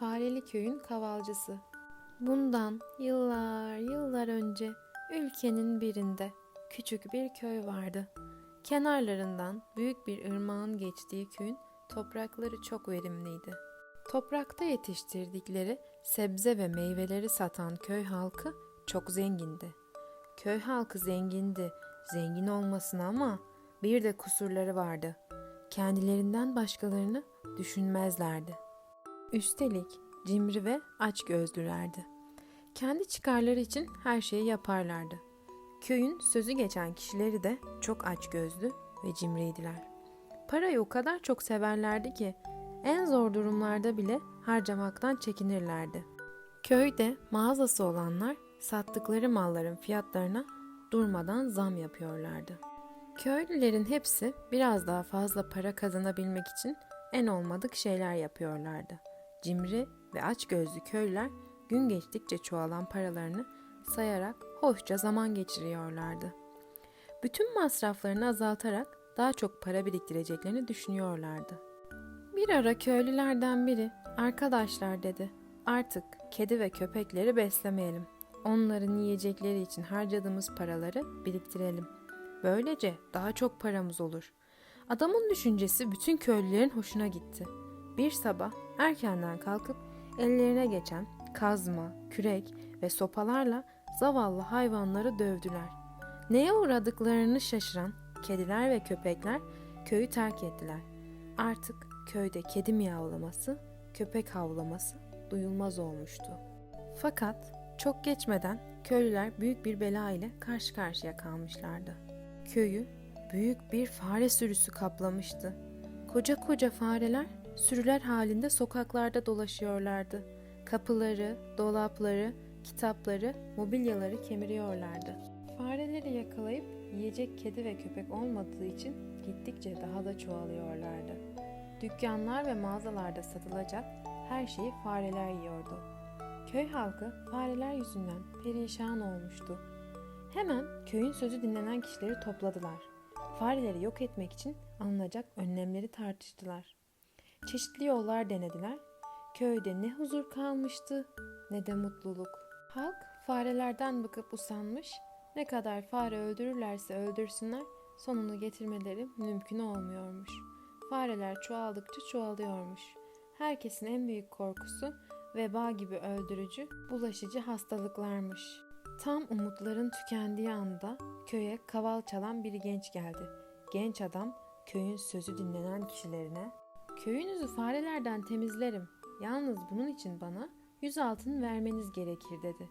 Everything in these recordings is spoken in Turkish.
Fareli Köyün Kavalcısı Bundan yıllar yıllar önce ülkenin birinde küçük bir köy vardı. Kenarlarından büyük bir ırmağın geçtiği köyün toprakları çok verimliydi. Toprakta yetiştirdikleri sebze ve meyveleri satan köy halkı çok zengindi. Köy halkı zengindi, zengin olmasına ama bir de kusurları vardı. Kendilerinden başkalarını düşünmezlerdi. Üstelik cimri ve açgözlülerdi. Kendi çıkarları için her şeyi yaparlardı. Köyün sözü geçen kişileri de çok açgözlü ve cimriydiler. Parayı o kadar çok severlerdi ki en zor durumlarda bile harcamaktan çekinirlerdi. Köyde mağazası olanlar sattıkları malların fiyatlarına durmadan zam yapıyorlardı. Köylülerin hepsi biraz daha fazla para kazanabilmek için en olmadık şeyler yapıyorlardı. Cimri ve açgözlü köylüler gün geçtikçe çoğalan paralarını sayarak hoşça zaman geçiriyorlardı. Bütün masraflarını azaltarak daha çok para biriktireceklerini düşünüyorlardı. Bir ara köylülerden biri, arkadaşlar dedi, artık kedi ve köpekleri beslemeyelim. Onların yiyecekleri için harcadığımız paraları biriktirelim. Böylece daha çok paramız olur. Adamın düşüncesi bütün köylülerin hoşuna gitti. Bir sabah erkenden kalkıp ellerine geçen kazma, kürek ve sopalarla zavallı hayvanları dövdüler. Neye uğradıklarını şaşıran kediler ve köpekler köyü terk ettiler. Artık köyde kedi miyavlaması, köpek havlaması duyulmaz olmuştu. Fakat çok geçmeden köylüler büyük bir bela ile karşı karşıya kalmışlardı. Köyü büyük bir fare sürüsü kaplamıştı. Koca koca fareler sürüler halinde sokaklarda dolaşıyorlardı. Kapıları, dolapları, kitapları, mobilyaları kemiriyorlardı. Fareleri yakalayıp yiyecek kedi ve köpek olmadığı için gittikçe daha da çoğalıyorlardı. Dükkanlar ve mağazalarda satılacak her şeyi fareler yiyordu. Köy halkı fareler yüzünden perişan olmuştu. Hemen köyün sözü dinlenen kişileri topladılar. Fareleri yok etmek için alınacak önlemleri tartıştılar. Çeşitli yollar denediler. Köyde ne huzur kalmıştı ne de mutluluk. Halk farelerden bıkıp usanmış, ne kadar fare öldürürlerse öldürsünler sonunu getirmeleri mümkün olmuyormuş. Fareler çoğaldıkça çoğalıyormuş. Herkesin en büyük korkusu veba gibi öldürücü, bulaşıcı hastalıklarmış. Tam umutların tükendiği anda köye kaval çalan bir genç geldi. Genç adam köyün sözü dinlenen kişilerine Köyünüzü farelerden temizlerim. Yalnız bunun için bana yüz altın vermeniz gerekir dedi.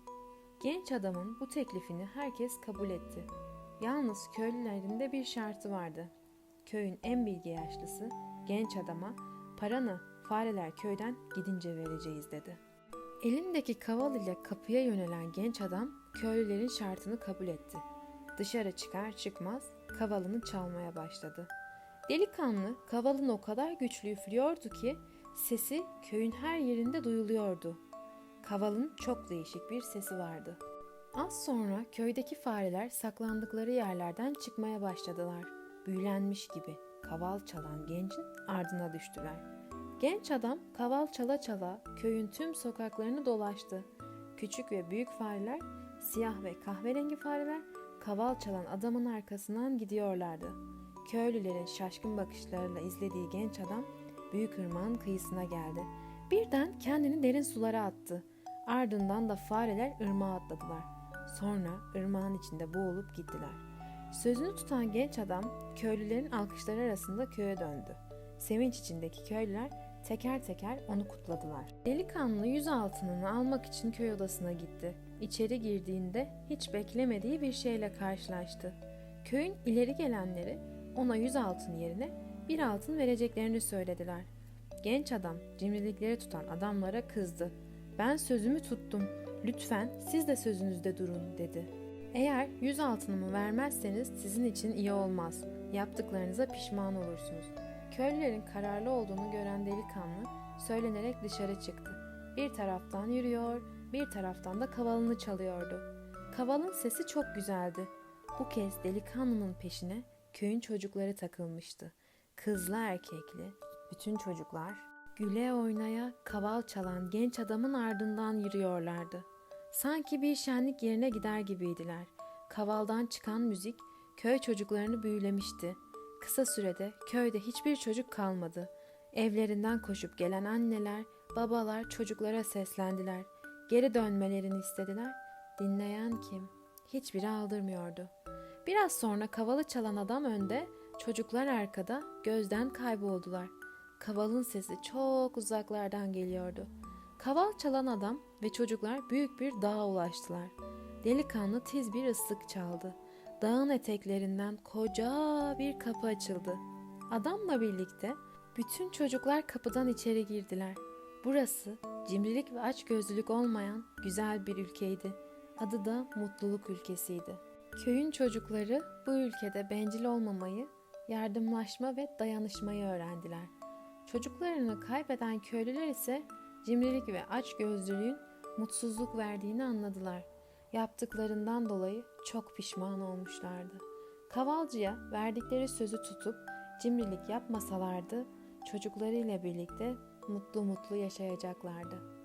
Genç adamın bu teklifini herkes kabul etti. Yalnız köylülerin de bir şartı vardı. Köyün en bilge yaşlısı genç adama paranı fareler köyden gidince vereceğiz dedi. Elindeki kaval ile kapıya yönelen genç adam köylülerin şartını kabul etti. Dışarı çıkar çıkmaz kavalını çalmaya başladı. Delikanlı kavalını o kadar güçlü üflüyordu ki sesi köyün her yerinde duyuluyordu. Kavalın çok değişik bir sesi vardı. Az sonra köydeki fareler saklandıkları yerlerden çıkmaya başladılar. Büyülenmiş gibi kaval çalan gencin ardına düştüler. Genç adam kaval çala çala köyün tüm sokaklarını dolaştı. Küçük ve büyük fareler, siyah ve kahverengi fareler kaval çalan adamın arkasından gidiyorlardı. Köylülerin şaşkın bakışlarıyla izlediği genç adam büyük ırmağın kıyısına geldi. Birden kendini derin sulara attı. Ardından da fareler ırmağa atladılar. Sonra ırmağın içinde boğulup gittiler. Sözünü tutan genç adam köylülerin alkışları arasında köye döndü. Sevinç içindeki köylüler teker teker onu kutladılar. Delikanlı yüz altınını almak için köy odasına gitti. İçeri girdiğinde hiç beklemediği bir şeyle karşılaştı. Köyün ileri gelenleri ona yüz altın yerine bir altın vereceklerini söylediler. Genç adam cimrilikleri tutan adamlara kızdı. Ben sözümü tuttum. Lütfen siz de sözünüzde durun dedi. Eğer yüz altınımı vermezseniz sizin için iyi olmaz. Yaptıklarınıza pişman olursunuz. Köylülerin kararlı olduğunu gören delikanlı söylenerek dışarı çıktı. Bir taraftan yürüyor, bir taraftan da kavalını çalıyordu. Kavalın sesi çok güzeldi. Bu kez delikanlının peşine köyün çocukları takılmıştı. Kızlı erkekli bütün çocuklar güle oynaya kaval çalan genç adamın ardından yürüyorlardı. Sanki bir şenlik yerine gider gibiydiler. Kavaldan çıkan müzik köy çocuklarını büyülemişti. Kısa sürede köyde hiçbir çocuk kalmadı. Evlerinden koşup gelen anneler, babalar çocuklara seslendiler. Geri dönmelerini istediler. Dinleyen kim? Hiçbiri aldırmıyordu. Biraz sonra kavalı çalan adam önde, çocuklar arkada gözden kayboldular. Kavalın sesi çok uzaklardan geliyordu. Kaval çalan adam ve çocuklar büyük bir dağa ulaştılar. Delikanlı tiz bir ıslık çaldı. Dağın eteklerinden koca bir kapı açıldı. Adamla birlikte bütün çocuklar kapıdan içeri girdiler. Burası cimrilik ve açgözlülük olmayan güzel bir ülkeydi. Adı da mutluluk ülkesiydi. Köyün çocukları bu ülkede bencil olmamayı, yardımlaşma ve dayanışmayı öğrendiler. Çocuklarını kaybeden köylüler ise cimrilik ve açgözlülüğün mutsuzluk verdiğini anladılar. Yaptıklarından dolayı çok pişman olmuşlardı. Kavalcıya verdikleri sözü tutup cimrilik yapmasalardı çocuklarıyla birlikte mutlu mutlu yaşayacaklardı.